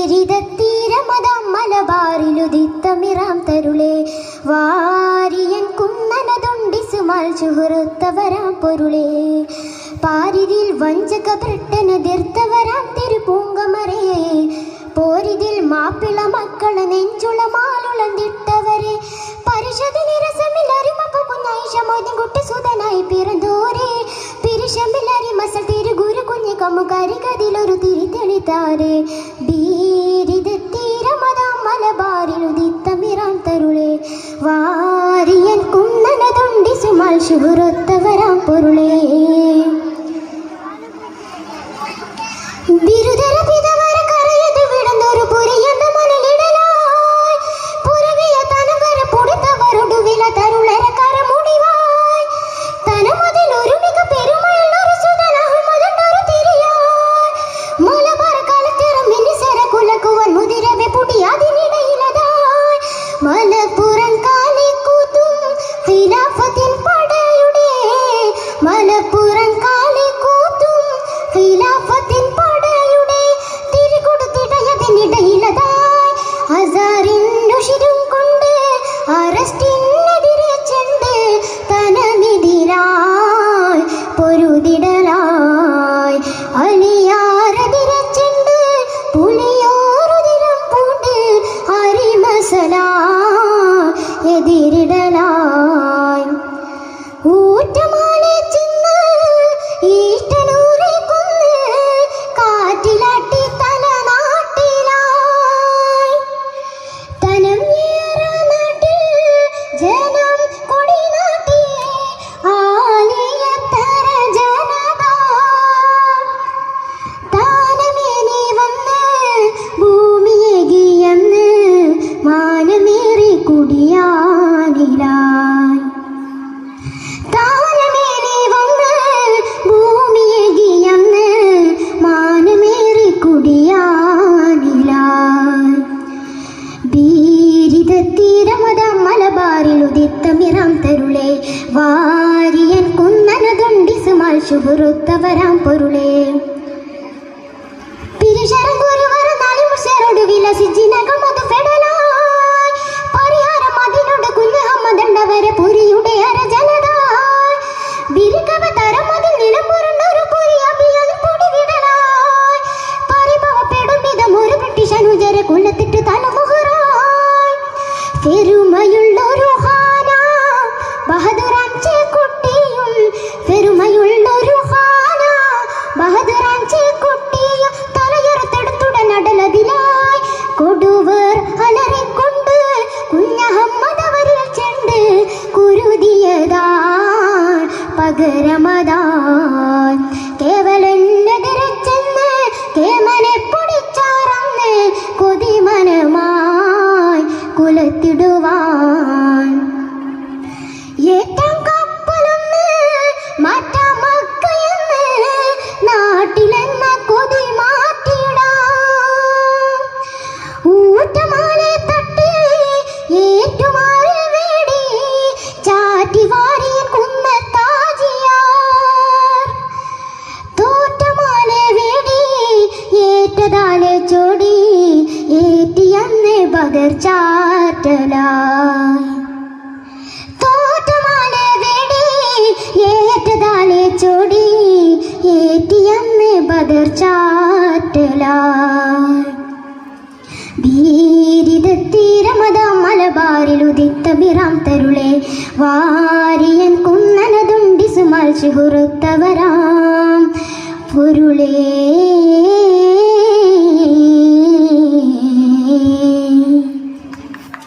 തീരമതം മലബാറിലുദിത്തമിറാം തരുളേ. Variance കുന്നനതുണ്ടിസുമാൽ ചുഹൃത്തവരാം പൊരുളേ. പാരിതിൽ വഞ്ചക ബ്രിട്ടനെതിർത്തവരാം തിരുപൂങ്കമറേ. പോരിതിൽ Mappila മക്കളെ നെഞ്ചുളമാലുളന്തിട്ടവരെ പരിശോധനിരസമില്ലറിമപ്പ കുഞ്ഞൈഷമോദിൻകുട്ടി സുതനായി പിറന്തോരേ പിരിശമ്പിലറിമസൽ തിരുഗുരു കുഞ്ഞു കമുകാരി കതിലൊരു തിരിത്തെളിത്താരേ ശുഹുറത്തവരാം പൊരുളേ. തീരമുതം മലബാറിലുദിത്തമിറാം തരുളേ variance കുന്നനതുണ്ടിസുമാൽ ശുഭുറുത്തവരാം പൊരുളേ. പിരിശരം കുരുവറ നാളി മുഷേറോട് വിലസിജിനകം Ramadan കേവലെന്നെതിരച്ചെന്ന് കേമനെ കൊതിമനമായി കുലത്തിടുവാൻ കതിർ ചാറ്റലായി. ബിറാം തരുളെ variance കുന്നനതുണ്ടിസുമാൽ ശുഹുറുത്തവരാം പൊരുളേ